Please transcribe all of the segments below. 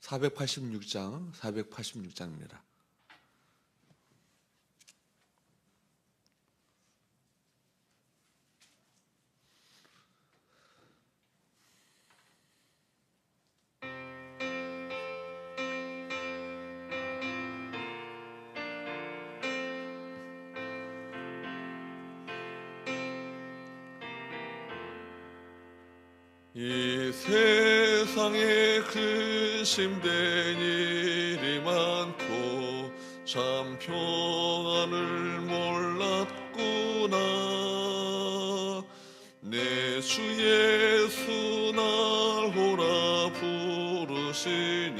486장 486장입니다. 근심된 일이 많고 참 평안을 몰랐구나. 내 주 예수 날 오라 부르시니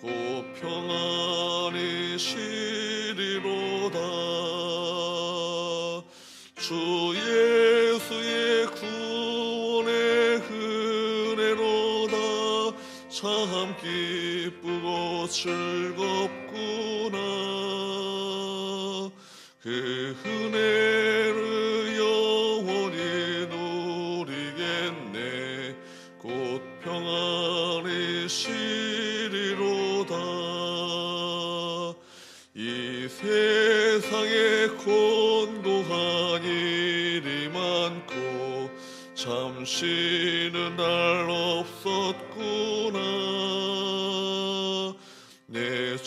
곧 평안이 시리로다. 주 예수의 구 참 기쁘고 즐겁구나. 그 은혜를 영원히 누리겠네. 곧 평안히 시리로다. 이 세상에 곤고한 일이 많고 참 쉬는 날 없었구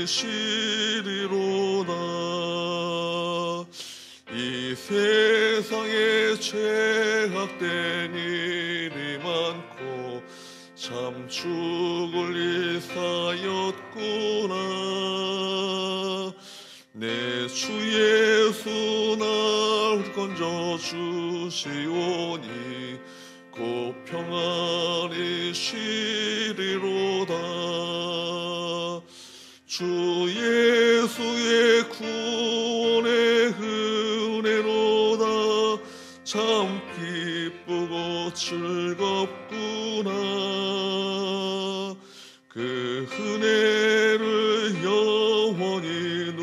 평안히 시리로다 이 세상에 죄악된 일이 많고 참 죽을 일 사였구나. 내 주 예수 날 건져 주시오니 곧 평안히 시리로다 주 예수의 구원의 은혜로다. 참 기쁘고 즐겁구나. 그 은혜를 영원히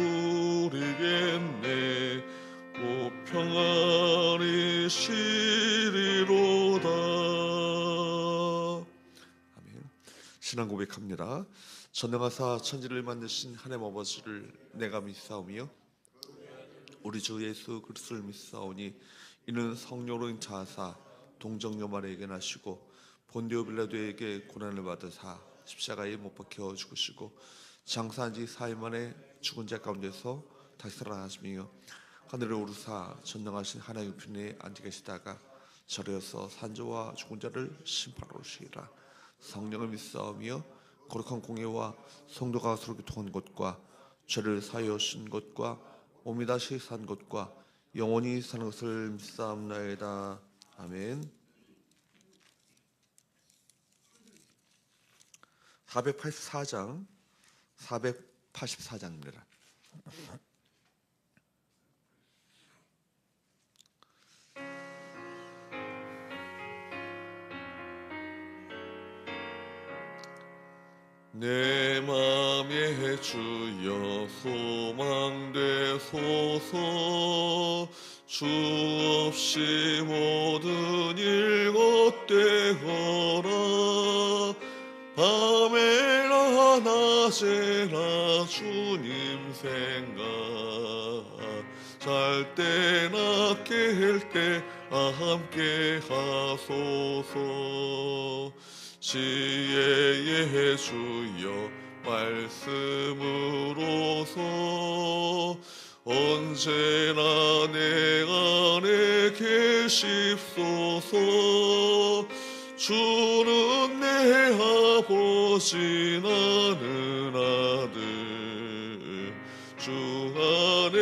누리겠네. 곧 평안히 시리로다. 아멘. 신앙 고백합니다 전능하사 천지를 만드신 하나님 아버지를 내가 믿사오며 우리 주 예수 그리스도를 믿사오니 이는 성령으로 자사 동정녀 마리에게 나시고 본디오 빌라도에게 고난을 받으사 십자가에 못 박혀 죽으시고 장사한 지 사일 만에 죽은 자 가운데서 다시 살아나시며 하늘에 오르사 전능하신 하나님 편에 앉아 계시다가 절에서 산조와 죽은 자를 심판하러 오시리라. 성령을 믿사오며 거룩한 공예와 성도가 서로 교통한 곳과 죄를 사하여 신 것과 몸이 다시 산 것과 영원히 사는 것을 믿사옵나이다. 아멘. 484장 484장입니다 내 맘에 주여 소망되소서 주 없이 모든 일 헛되어라. 밤에나 낮에나 주님 생각. 잘 때나 깰때 함께 하소서 지혜의 주여 말씀으로서 언제나 내 안에 계십소서. 주는 내 아버지 나는 아들. 주 안에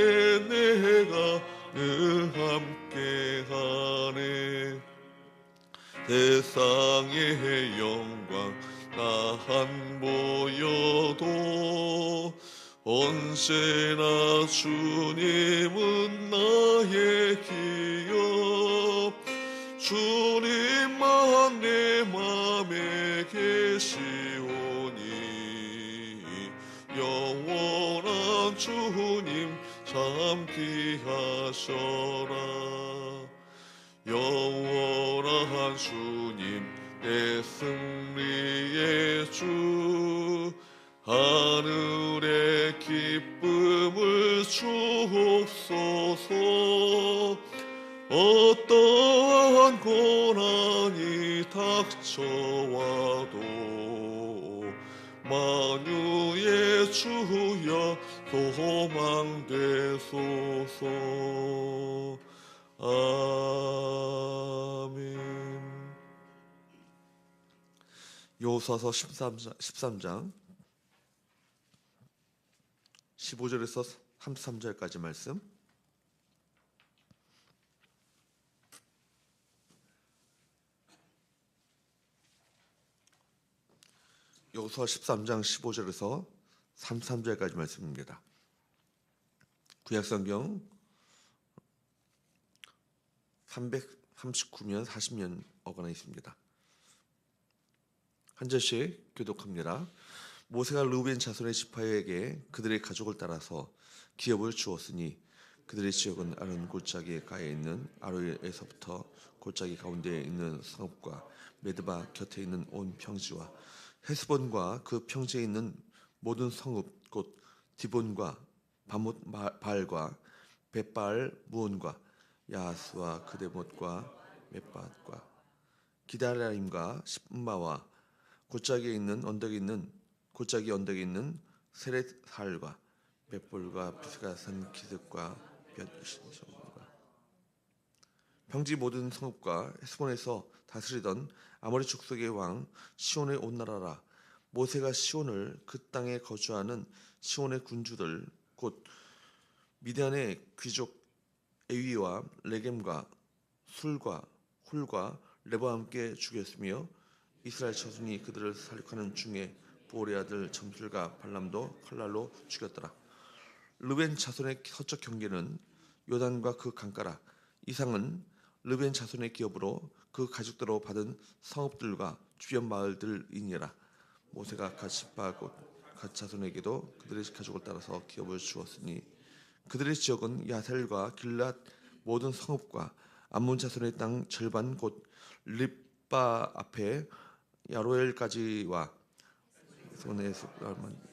내가 늘 함께 세상의 영광 나 한 보여도 언제나 주님은 나의 기업 주님만 내 맘에 계시오니. 영원한 주님 참기 하셔라. 영원한 주님 내 승리의 주 하늘의 기쁨을 주옵소서. 어떠한 고난이 닥쳐와도 만유의 주여 소망되소서 아멘. 요서서 13장, 13장. 15절에서 33절까지 말씀. 요서 13장 15절에서 33절까지 말씀입니다. 구약성경 339면 40년 어거나 있습니다. 한 절씩 교독합니다. 모세가 루벤 자손의 지파에게 그들의 가족을 따라서 기업을 주었으니 그들의 지역은 아론 골짜기 가에 있는 아로에서부터 골짜기 가운데에 있는 성읍과 메드바 곁에 있는 온 평지와 헤스본과 그 평지에 있는 모든 성읍 곧 디본과 바못 바알과 벳바알 무온과 야하스와 그대못과 맷밭과 기다라임과 십마와 골짜기에 있는 언덕에 있는 골짜기 언덕에 있는 세레살과 맷볼과 피스가산 기슭과 벳신성과 평지 모든 성읍과 헤스본에서 다스리던 아모리 족속의 왕 시온의 온 나라라. 모세가 시온을 그 땅에 거주하는 시온의 군주들 곧 미디안의 귀족 에위와 레겜과 술과 훌과 레바와 함께 죽였으며 이스라엘 자손이 그들을 살육하는 중에 보올의 아들 점술과 발람도 칼날로 죽였더라. 르벤 자손의 서적 경계는 요단과 그 강가라. 이상은 르벤 자손의 기업으로 그 가족들로 받은 성읍들과 주변 마을들이니라. 모세가 가시바 곧 갓 자손에게도 그들의 가족을 따라서 기업을 주었으니 그들의 지역은 야셀과 길랏 모든 성읍과 암몬 자손의 땅 절반 곧 립바 앞에 야로엘까지와 손에서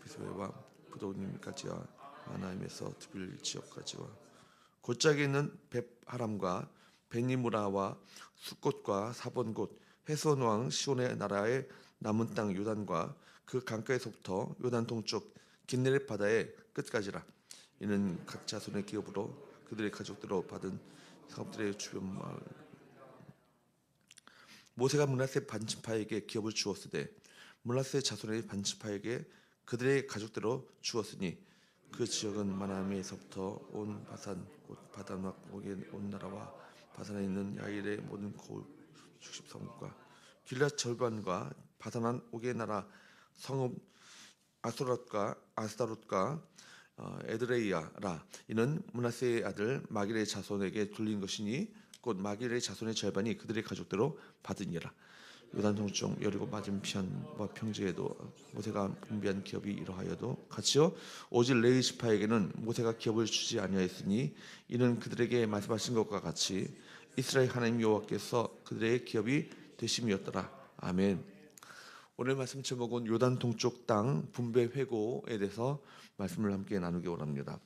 비스웨와 부도님까지와 마나임에서 드빌 지역까지와 골짜기에 있는 벳하람과 베니무라와 숫곳과 사본 곳 헤손 왕 시온의 나라의 남은 땅 요단과 그 강가에서부터 요단 동쪽 긴네렛 바다의 끝까지라 이는 각 자손의 기업으로 그들의 가족들로 받은 사업들의 주변 마을. 모세가 문하세 반지파에게 기업을 주었으되 문하세 자손의 반지파에게 그들의 가족대로 주었으니 그 지역은 마나메에서부터 온 바산 곧 바다막 온 나라와 바산에 있는 야일의 모든 고을 60성과 길랏 절반과 바산한 옥의 나라 성읍 아소랏과 아스타롯과 어, 에드레이아라. 이는 문하세의 아들 마길의 자손에게 둘린 것이니 곧 마길의 자손의 절반이 그들의 가족대로 받으니라. 요단 동쪽 여리고 맞은편과 평지에도 모세가 분비한 기업이 이러하여도 같이요 오직 레위 지파에게는 모세가 기업을 주지 아니하였으니 이는 그들에게 말씀하신 것과 같이 이스라엘 하나님 여호와께서 그들의 기업이 되심이었더라. 아멘. 오늘 말씀 제목은 요단 동쪽 땅 분배 회고에 대해서 말씀을 함께 나누기 원합니다.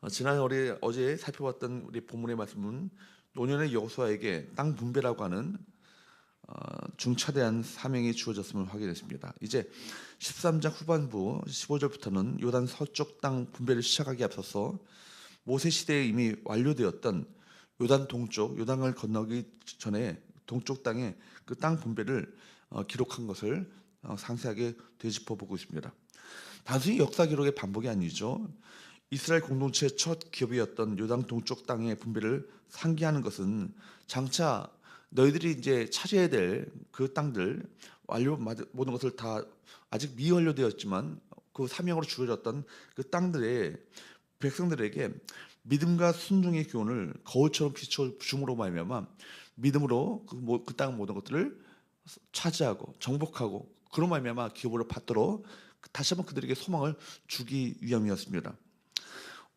어, 지난 우리 어제 살펴봤던 우리 본문의 말씀은 노년의 여호수아에게 땅 분배라고 하는 어, 중차대한 사명이 주어졌음을 확인했습니다. 이제 13장 후반부 15절부터는 요단 서쪽 땅 분배를 시작하기 앞서서 모세 시대에 이미 완료되었던 요단 동쪽 요단을 건너기 전에 동쪽 땅에 그땅 분배를 어, 기록한 것을 어, 상세하게 되짚어 보고 있습니다. 단순히 역사 기록의 반복이 아니죠. 이스라엘 공동체의 첫 기업이었던 요단 동쪽 땅의 분배를 상기하는 것은 장차 너희들이 이제 차지해야 될 그 땅들 완료 모든 것을 다 아직 미완료되었지만 그 사명으로 주어졌던 그 땅들의 백성들에게 믿음과 순종의 교훈을 거울처럼 비춰 줌으로 말미암아 믿음으로 그 땅 모든 것들을 차지하고 정복하고 그런 말미암아 기업으로 받도록 다시 한번 그들에게 소망을 주기 위함이었습니다.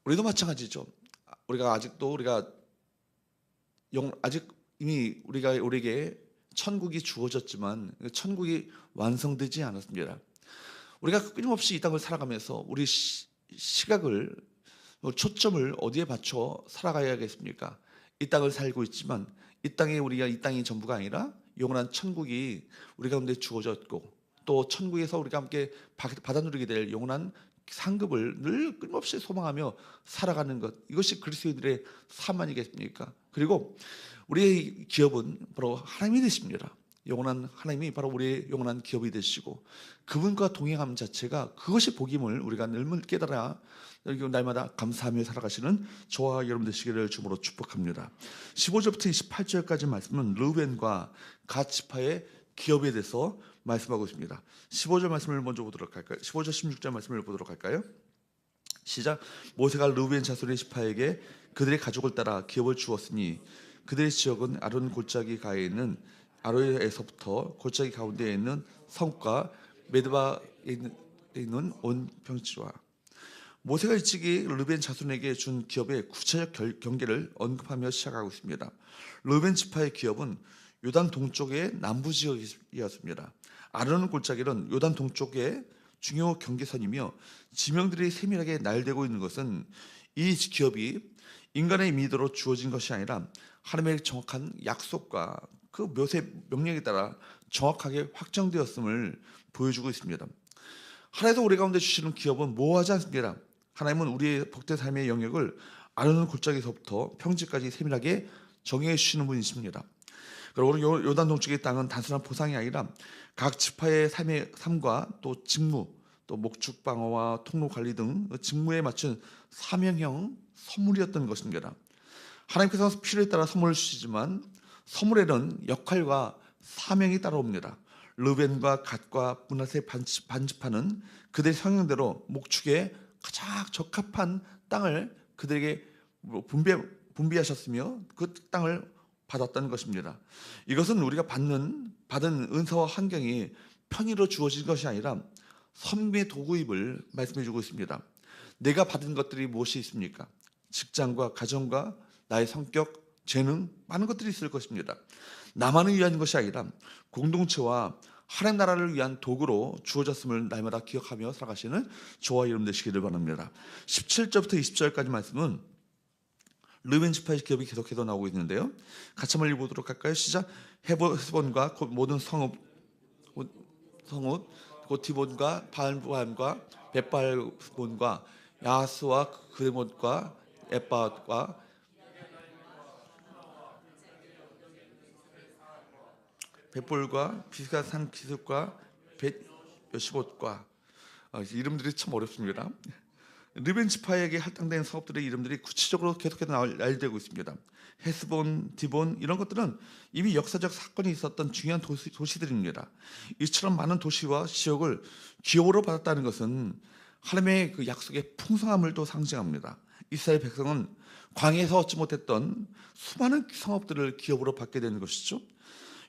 우리도 마찬가지죠. 우리가 아직도 우리가 영 아직 이미 우리가 우리에게 천국이 주어졌지만 천국이 완성되지 않았습니다. 우리가 끊임없이 이 땅을 살아가면서 우리 시, 시각을 초점을 어디에 맞춰 살아가야겠습니까? 이 땅을 살고 있지만 이 땅에 우리가 이 땅이 전부가 아니라 영원한 천국이 우리 가운데 주어졌고 또 천국에서 우리가 함께 받아 누리게 될 영원한 상급을 늘 끊임없이 소망하며 살아가는 것 이것이 그리스도인들의 삶 아니겠습니까? 그리고 우리의 기업은 바로 하나님이 되십니다. 영원한 하나님이 바로 우리의 영원한 기업이 되시고 그분과 동행함 자체가 그것이 복임을 우리가 늘 깨달아 날마다 감사하며 살아가시는 저와 여러분 되시기를 주으로 축복합니다. 15절부터 28절까지 말씀은 르벤과 가치파의 기업에 대해서 말씀하고 있습니다. 15절 말씀을 먼저 보도록 할까요? 15절 16절 말씀을 보도록 할까요? 시작 모세가 르벤 자손의 시파에게 그들의 가족을 따라 기업을 주었으니 그들의 지역은 아론 골짜기 가에 있는 아로에서부터 골짜기 가운데에 있는 성과 메드바에 있는 온 평지와 모세가 일찍이 르벤 자손에게 준 기업의 구체적 경계를 언급하며 시작하고 있습니다. 르벤 지파의 기업은 요단 동쪽의 남부 지역이었습니다. 아르논 골짜기는 요단 동쪽의 중요 경계선이며 지명들이 세밀하게 날되고 있는 것은 이 기업이 인간의 미도로 주어진 것이 아니라 하나님의 정확한 약속과 그 묘세 명령에 따라 정확하게 확정되었음을 보여주고 있습니다. 하나님도 우리 가운데 주시는 기업은 모호하지 않습니다. 하나님은 우리의 복된 삶의 영역을 아르논 골짜기서부터 평지까지 세밀하게 정해 주시는 분이십니다. 그리고 요단 동쪽의 땅은 단순한 보상이 아니라 각 지파의 삶의 삶과 또 직무, 또 목축 방어와 통로 관리 등 직무에 맞춘 사명형 선물이었던 것입니다. 하나님께서 필요에 따라 선물을 주시지만 선물에는 역할과 사명이 따라옵니다. 르벤과 갓과 문하세 반집하는 그들의 성향대로 목축에 가장 적합한 땅을 그들에게 분배, 분비하셨으며 그 땅을 받았다는 것입니다. 이것은 우리가 받는 받은 은사와 환경이 편의로 주어진 것이 아니라 선비의 도구입을 말씀해 주고 있습니다. 내가 받은 것들이 무엇이 있습니까? 직장과 가정과 나의 성격, 재능 많은 것들이 있을 것입니다. 나만을 위한 것이 아니라 공동체와 하나님 나라를 위한 도구로 주어졌음을 날마다 기억하며 살아가시는 저와 여러분 되시기를 바랍니다. 17절부터 20절까지 말씀은 르벤 지 파의 기업이 계속해서 나오고 있는데요. 같이 한번 읽어보도록 할까요? 시작. 헤본과 모든 성읍 성읍 고티본과 바알과 벳발본과 야스와 그레못과 에빠와 벳볼과 비스가산 기슭과 벳 여시봇과 아, 이름들이 참 어렵습니다. 르벤 지파에게 할당된 사업들의 이름들이 구체적으로 계속해서 알되고 있습니다. 헤스본, 디본 이런 것들은 이미 역사적 사건이 있었던 중요한 도시, 도시 들입니다. 이처럼 많은 도시와 지역을 기업으로 받았다는 것은 하나님의 그 약속의 풍성함을 또 상징합니다. 이스라엘 백성은 광해에서 얻지 못했던 수많은 성업들을 기업으로 받게 되는 것이죠.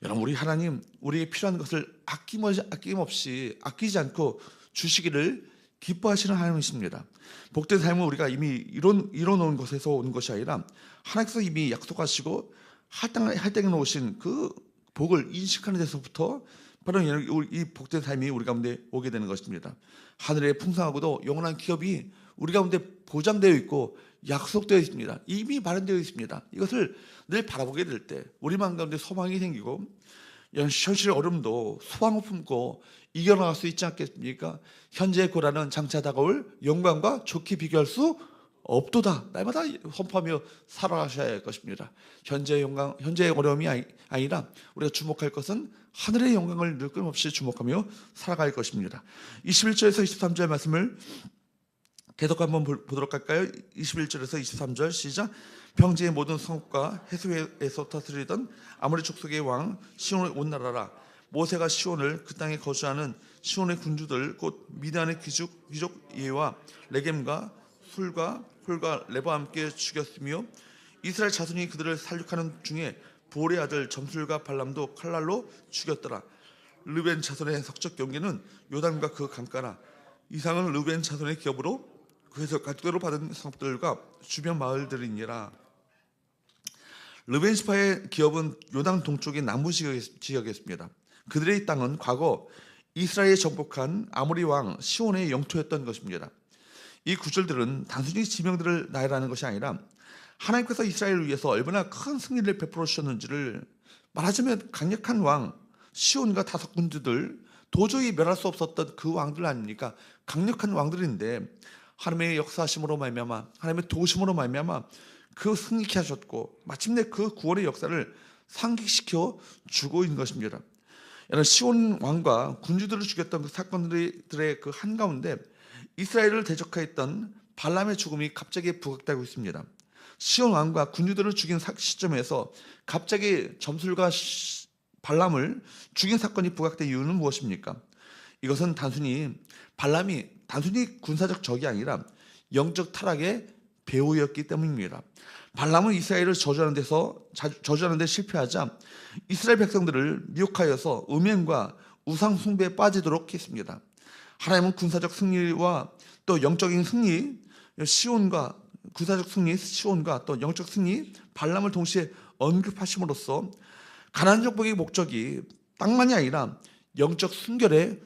여러분 우리 하나님 우리에게 필요한 것을 아낌없이 아끼지 않고 주시기를 기뻐하시는 하나님이십니다. 복된 삶은 우리가 이미 이론 이뤄놓은 것에서 온 것이 아니라 하나님께서 이미 약속하시고 할당에 할당해 놓으신 그 복을 인식하는 데서부터 바로 이 복된 삶이 우리 가운데 오게 되는 것입니다. 하늘의 풍성하고도 영원한 기업이 우리 가운데 보장되어 있고 약속되어 있습니다. 이미 마련되어 있습니다. 이것을 늘 바라보게 될 때 우리 마음 가운데 소망이 생기고 현실의 어려움도 소망을 품고 이겨나갈 수 있지 않겠습니까? 현재의 고난은 장차 다가올 영광과 좋게 비교할 수 없도다. 날마다 선포하며 살아가셔야 할 것입니다. 현재의 영광, 현재의 어려움이 아니라 우리가 주목할 것은 하늘의 영광을 늘 끊임없이 주목하며 살아갈 것입니다. 21절에서 23절 말씀을 계속 한번 보도록 할까요? 21절에서 23절 시작. 평지의 모든 성읍과 해수에서 터뜨리던 아모리 족속의 왕 시온을 온 나라라. 모세가 시온을 그 땅에 거주하는 시온의 군주들 곧 미디안의 귀족 귀족 예와 레겜과 술과 홀과 레바 함께 죽였으며 이스라엘 자손이 그들을 살육하는 중에 보레 아들 점술과 발람도 칼날로 죽였더라. 르벤 자손의 석적 경계는 요단과 그 강가나 이상은 르벤 자손의 기업으로 그에서 각도로 받은 성읍들과 주변 마을들이니라. 르벤 시파의 기업은 요단 동쪽의 남부 지역- 지역이었습니다. 그들의 땅은 과거 이스라엘에 정복한 아모리 왕 시온의 영토였던 것입니다. 이 구절들은 단순히 지명들을 나열하는 것이 아니라 하나님께서 이스라엘을 위해서 얼마나 큰 승리를 베풀어 주셨는지를 말하자면 강력한 왕 시온과 다섯 군주들 도저히 멸할 수 없었던 그 왕들 아닙니까? 강력한 왕들인데 하나님의 역사심으로 말미암아 하나님의 도심으로 말미암아 그 승리케 하셨고 마침내 그 구원의 역사를 상기시켜 주고 있는 것입니다. 여러분 시온 왕과 군주들을 죽였던 그 사건들의 그 한가운데 이스라엘을 대적하였던 발람의 죽음이 갑자기 부각되고 있습니다. 시온 왕과 군주들을 죽인 사- 시점에서 갑자기 점술과 시- 발람을 죽인 사건이 부각된 이유는 무엇입니까? 이것은 단순히 발람이 단순히 군사적 적이 아니라 영적 타락의 배우였기 때문입니다. 발람은 이스라엘을 저주하는 데서 자- 저주하는 데 실패하자 이스라엘 백성들을 미혹하여서 음행과 우상 숭배에 빠지도록 했습니다. 하나님은 군사적 승리와 또 영적인 승리, 시온과 군사적 승리, 시온과 또 영적 승리, 발람을 동시에 언급하심으로써 가난 정복의 목적이 땅만이 아니라 영적 순결의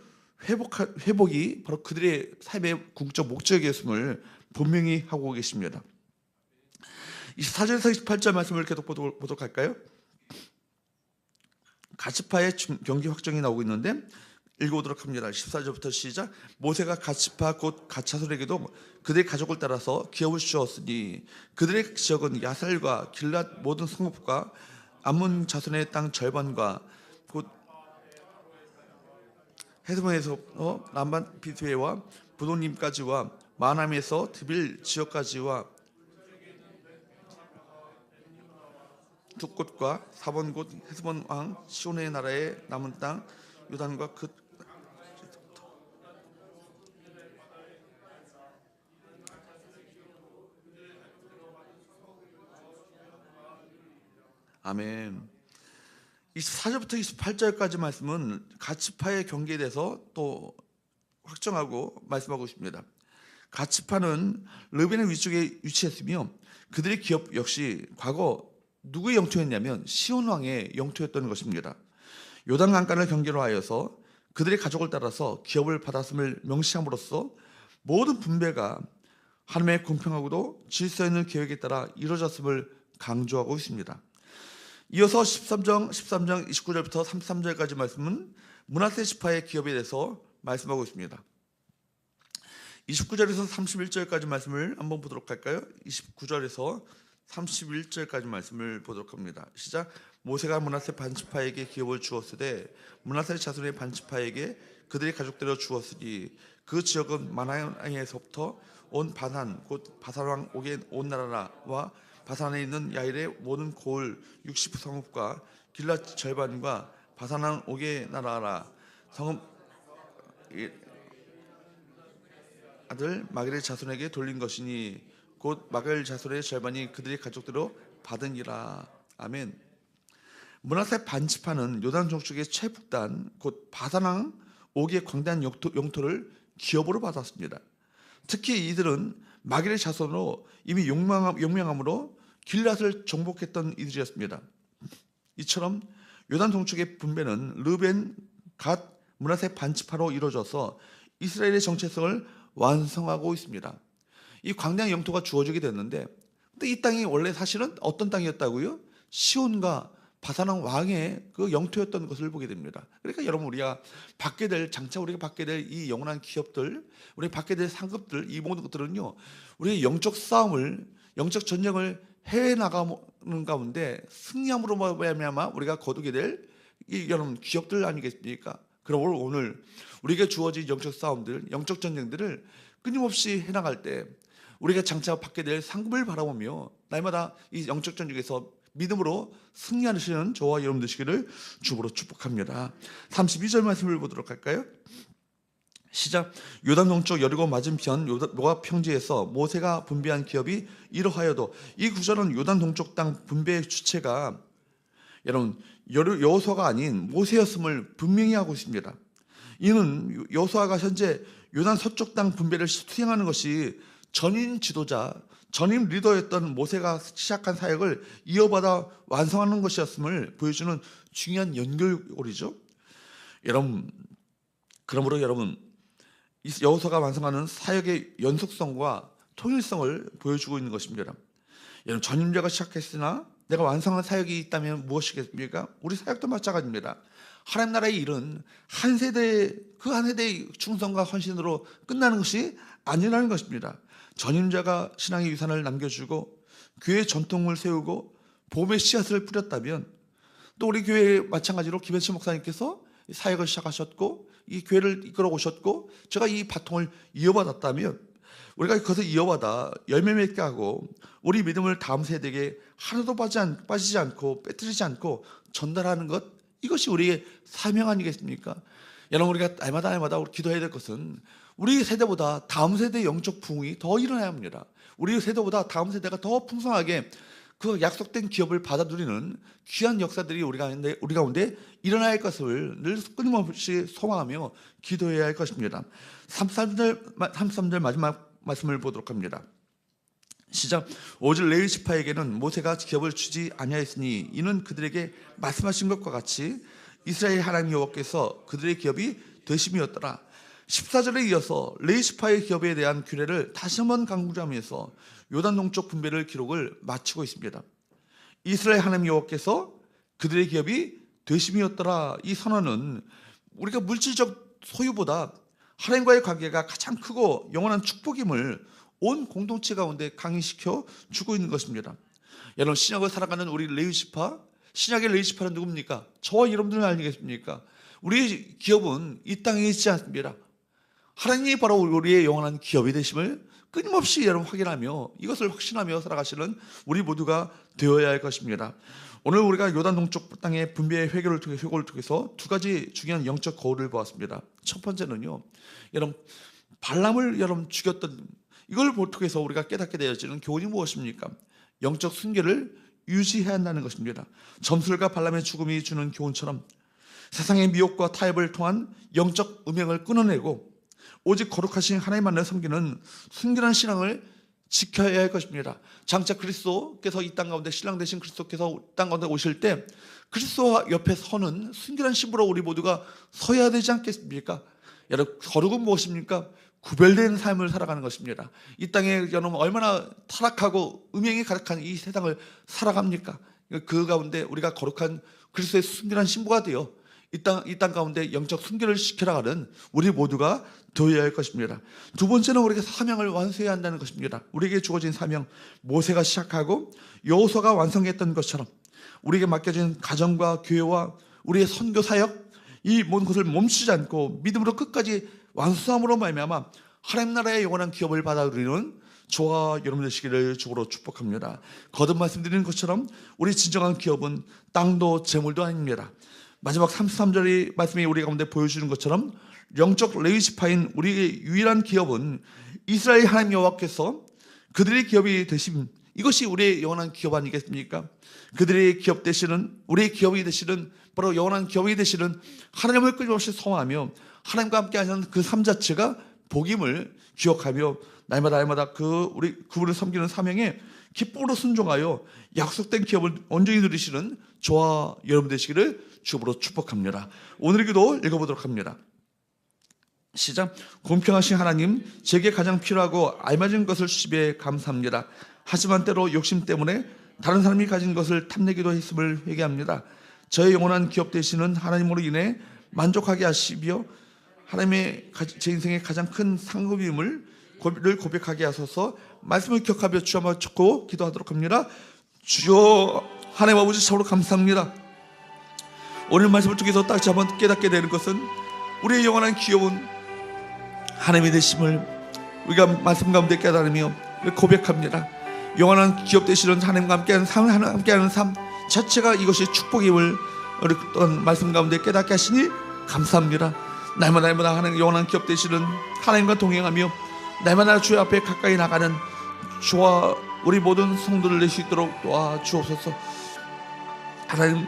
회복 회복이 바로 그들의 삶의 궁극적 목적이었음을 분명히 하고 계십니다. 24절에서 28절 말씀을 계속 보도록, 보도록 할까요? 가치파의 중- 경기 확정이 나오고 있는데 읽어보도록 합니다. 14절부터 시작. 모세가 가치파 곧 가차솔에게도 그들의 가족을 따라서 기업을 주었으니 그들의 지역은 야살과 길랏 모든 성읍과 암문 자손의 땅 절반과 곧 헤스본에서 어, 남반 비스웨와 부도님까지와 마남에서 드빌 지역까지와 두 곳과 사번 곳 헤스본 왕 시온의 나라의 남은 땅 요단과 그 아멘. 24절부터 28절까지 말씀은 가치파의 경계에 대해서 또 확정하고 말씀하고 있습니다. 가치파는 르벤의 위쪽에 위치했으며 그들의 기업 역시 과거 누구의 영토였냐면 시온 왕의 영토였던 것입니다. 요단 강간을 경계로 하여서 그들의 가족을 따라서 기업을 받았음을 명시함으로써 모든 분배가 하나님의 공평하고도 질서 있는 계획에 따라 이루어졌음을 강조하고 있습니다. 이어서 13장 13장 29절부터 33절까지 말씀은 문하세 지파의 기업에 대해서 말씀하고 있습니다. 29절에서 31절까지 말씀을 한번 보도록 할까요? 29절에서 31절까지 말씀을 보도록 합니다. 시작. 모세가 문하세 반지파에게 기업을 주었으되 문하세 자손의 반지파에게 그들의 가족대로 주었으니 그 지역은 마나양에서부터 온 바산 곧 바산 왕 옥의 온 나라와 바산에 있는 야일의 모든 고을 60 성읍과 길랏 절반과 바산 왕 옥의 나라라 성읍 이- 아들 마겔의 자손에게 돌린 것이니 곧 마겔 자손의 절반이 그들의 가족대로 받으니라 아멘. 문하세 반지파는 요단 종축의 최북단 곧 바산왕 옥의 광대한 영토, 영토 를 기업으로 받았습니다. 특히 이들은 마겔의 자손으로 이미 용맹함, 용맹함으로 길랏을 정복했던 이들이었습니다. 이처럼 요단 동축의 분배는 르벤, 갓, 문하세 반지파로 이루어져서 이스라엘의 정체성을 완성하고 있습니다. 이 광대한 영토가 주어지게 됐는데, 근데 이 땅이 원래 사실은 어떤 땅이었다고요? 시온과 바사랑 왕의 그 영토였던 것을 보게 됩니다. 그러니까 여러분 우리가 받게 될 장차 우리가 받게 될 이 영원한 기업들, 우리가 받게 될 상급들 이 모든 것들은요, 우리의 영적 싸움을 영적 전쟁을 해 나가는 가운데 승리함으로 말미암아 우리가 거두게 될 이 여러분 기업들 아니겠습니까? 그럼 오늘 우리에게 주어진 영적 싸움들, 영적 전쟁들을 끊임없이 해나갈 때 우리가 장차 받게 될 상급을 바라보며 날마다 이 영적 전쟁에서 믿음으로 승리하시는 저와 여러분 되시기를 주부로 축복합니다. 32절 말씀을 보도록 할까요? 시작 요단 동쪽 여리고 맞은편 모압 평지에서 모세가 분배한 기업이 이러하여도 이 구절은 요단 동쪽 땅 분배의 주체가 여러분 여호수아가 아닌 모세였음을 분명히 하고 있습니다. 이는 여호수아가 현재 요단 서쪽 땅 분배를 수행하는 것이 전인 지도자, 전임 리더였던 모세가 시작한 사역을 이어받아 완성하는 것이었음을 보여주는 중요한 연결고리죠. 여러분, 그러므로 여러분 이 여호수아가 완성하는 사역의 연속성과 통일성을 보여주고 있는 것입니다. 여러분 전임자가 시작했으나 내가 완성한 사역이 있다면 무엇이겠습니까? 우리 사역도 마찬가지입니다. 하나님 나라의 일은 한 세대 그한 세대의 충성과 헌신으로 끝나는 것이 아니라는 것입니다. 전임자가 신앙의 유산을 남겨주고 교회 전통을 세우고 봄의 씨앗을 뿌렸다면 또 우리 교회 마찬가지로 김현철 목사님께서 사역을 시작하셨고 이 교회를 이끌어 오셨고 제가 이 바통을 이어받았다면 우리가 그것을 이어받아 열매 맺게 하고 우리 믿음을 다음 세대에게 하나도 빠지지, 않고 빼뜨리지 않고 전달하는 것 이것이 우리의 사명 아니겠습니까? 여러분 우리가 날마다 날마다 기도해야 될 것은 우리 세대보다 다음 세대의 영적 부흥이 더 일어나야 합니다. 우리 세대보다 다음 세대가 더 풍성하게 그 약속된 기업을 받아 누리는 귀한 역사들이 우리 가운데 우리 가운데 일어나야 할 것을 늘 끊임없이 소망하며 기도해야 할 것입니다. 33절 33절 마지막 말씀을 보도록 합니다. 시작 오직 레위 지파에게는 모세가 기업을 주지 아니하였으니 이는 그들에게 말씀하신 것과 같이 이스라엘 하나님 여호와께서 그들의 기업이 되심이었더라. 14절에 이어서 레위 지파의 기업에 대한 규례를 다시 한번 강조하면서 요단 동쪽 분배를 기록을 마치고 있습니다. 이스라엘 하나님 여호와께서 그들의 기업이 되심이었더라. 이 선언은 우리가 물질적 소유보다 하나님과의 관계가 가장 크고 영원한 축복임을 온 공동체 가운데 강의시켜 주고 있는 것입니다. 여러분 신약을 살아가는 우리 레위시파 신약의 레위시파는 누굽니까? 저와 여러분들은 아니겠습니까? 우리 기업은 이 땅에 있지 않습니다. 하나님이 바로 우리의 영원한 기업이 되심을 끊임없이 여러분 확인하며 이것을 확신하며 살아가시는 우리 모두가 되어야 할 것입니다. 오늘 우리가 요단 동쪽 땅의 분배의 회개를 통해 회고를 통해서 두 가지 중요한 영적 거울을 보았습니다. 첫 번째는요, 여러분 발람을 여러분 죽였던 이걸 통해서 우리가 깨닫게 되어지는 교훈이 무엇입니까? 영적 순결을 유지해야 한다는 것입니다. 점술과 발람의 죽음이 주는 교훈처럼 세상의 미혹과 타협을 통한 영적 음행을 끊어내고 오직 거룩하신 하나님만을 섬기는 순결한 신앙을 지켜야 할 것입니다. 장차 그리스도께서 이 땅 가운데 신랑 되신 그리스도께서 땅 가운데 오실 때 그리스도와 옆에 서는 순결한 신부로 우리 모두가 서야 되지 않겠습니까? 여러분 거룩은 무엇입니까? 구별된 삶을 살아가는 것입니다. 이 땅에 여러분 얼마나 타락하고 음행이 가득한 이 세상을 살아갑니까? 그 가운데 우리가 거룩한 그리스도의 순결한 신부가 되어 이 땅, 이 땅 가운데 영적 순결을 시켜나가는 우리 모두가 되어야 할 것입니다. 두 번째는 우리가 사명을 완수해야 한다는 것입니다. 우리에게 주어진 사명, 모세가 시작하고 여호수아가 완성했던 것처럼 우리에게 맡겨진 가정과 교회와 우리의 선교 사역 이 모든 것을 멈추지 않고 믿음으로 끝까지 완수함으로 말미암아 하나님 나라의 영원한 기업을 받아들이는 저와 여러분 되시기를 주로 축복합니다. 거듭 말씀드리는 것처럼 우리 진정한 기업은 땅도 재물도 아닙니다. 마지막 33절의 말씀이 우리 가운데 보여주는 것처럼 영적 레위시파인 우리의 유일한 기업은 이스라엘 하나님 여호와께서 그들의 기업이 되심 이것이 우리의 영원한 기업 아니겠습니까? 그들의 기업 되시는 우리의 기업이 되시는 바로 영원한 기업이 되시는 하나님을 끊임없이 성하며 하나님과 함께 하는 그 삶 자체가 복임을 기억하며 날마다 날마다 그 우리 그분을 섬기는 사명에 기쁨으로 순종하여 약속된 기업을 온전히 누리시는 저와 여러분 되시기를 주으로 축복합니다. 오늘의 기도 읽어보도록 합니다. 시작. 공평하신 하나님, 제게 가장 필요하고 알맞은 것을 주시에 감사합니다. 하지만 때로 욕심 때문에 다른 사람이 가진 것을 탐내기도 했음을 회개합니다. 저의 영원한 기업 되시는 하나님으로 인해 만족하게 하시며 하나님의 제 인생의 가장 큰 상급임을 를 고백하게 하소서 말씀을 기억하며 주 한번 쫓고 기도하도록 합니다. 주여 하나님 아버지 참으로 감사합니다. 오늘 말씀을 통해서 다시 한번 깨닫게 되는 것은 우리의 영원한 기업은 하나님의 되심을 우리가 말씀 가운데 깨달으며 고백합니다. 영원한 기업 되시는 하나님과 함께하는 삶, 함께하는 삶 자체가 이것이 축복임을 우리 또한 말씀 가운데 깨닫게 하시니 감사합니다. 날마다 날마다 하나님 영원한 기업 되시는 하나님과 동행하며 날마다 주의 앞에 가까이 나가는 주와 우리 모든 성도를 낼수 있도록 도와주옵소서. 하나님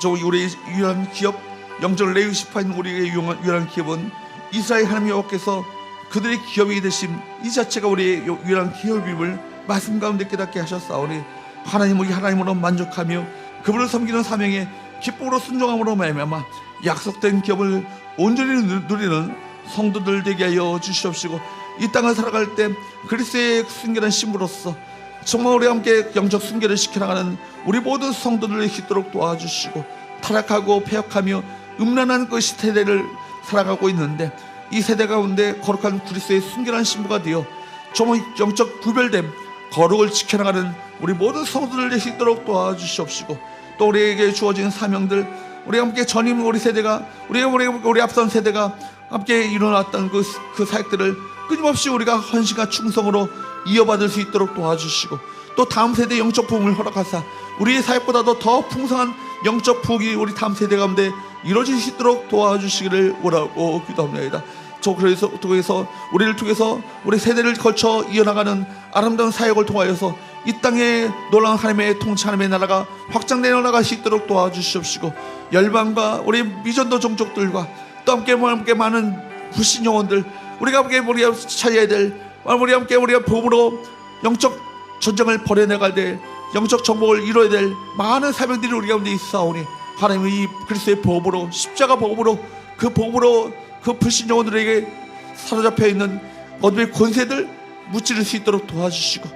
저 우리 유일한 기업 영적 레이시파인 우리의 유일한, 기업은 이스라엘 하나님 여호와께서 그들의 기업이 되심 이 자체가 우리의 요- 유일한 기업임을 말씀 가운데 깨닫게 하셨사오니 하나님 우리 하나님으로 만족하며 그분을 섬기는 사명에 기쁨으로 순종함으로 말미암아 약속된 기업을 온전히 누- 누리는 성도들 되게 하여 주시옵시고 이 땅을 살아갈 때 그리스의 순결한 신부로서 정말 우리 함께 영적 순결을 시켜나가는 우리 모든 성도들을 있도록 도와주시고 타락하고 폐역하며 음란한 그 시대를 살아가고 있는데 이 세대 가운데 거룩한 그리스도의 순결한 신부가 되어 정말 영적 구별됨 거룩을 지켜나가는 우리 모든 성도들 되시도록 도와주시옵시고 또 우리에게 주어진 사명들 우리 함께 전임 우리 세대가 우리 우리 우리 앞선 세대가 함께 일어났던 그, 그 사역들을 끊임없이 우리가 헌신과 충성으로 이어받을 수 있도록 도와주시고 또 다음 세대 영적 부흥을 허락하사 우리의 사역보다도 더 풍성한 영적 부흥이 우리 다음 세대 가운데 이루어질 수 있도록 도와주시기를 원하고 기도합니다. 저 그래서 통해서 우리를 통해서 우리 세대를 걸쳐 이어나가는 아름다운 사역을 통하여서 이 땅에 놀라운 하나님의 통치 하나님의 나라가 확장되어 나갈 수 있도록 도와주시옵시고 열방과 우리 미전도 종족들과 또 함께 함께 많은 불신 영혼들 우리가 함께 우리가 차려야 될 우리 함께 우리가 복음으로 영적 전쟁을 벌여나갈 때 영적 정복을 이뤄야 될 많은 사명들이 우리 가운데 있사오니 하나님의 이 그리스도의 복음으로 십자가 복음으로 그 복음으로 그 불신 영혼들에게 사로잡혀 있는 어둠의 권세들 무찌를 수 있도록 도와주시고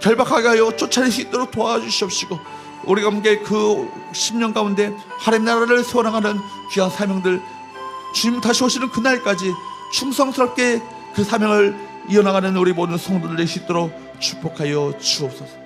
결박하게 하여 쫓아낼 수 있도록 도와주시옵시고 우리가 함께 그 10년 가운데 하나님 나라를 세워나가는 귀한 사명들 주님 다시 오시는 그날까지 충성스럽게 그 사명을 이어나가는 우리 모든 성도들 될수 있도록 축복하여 주옵소서.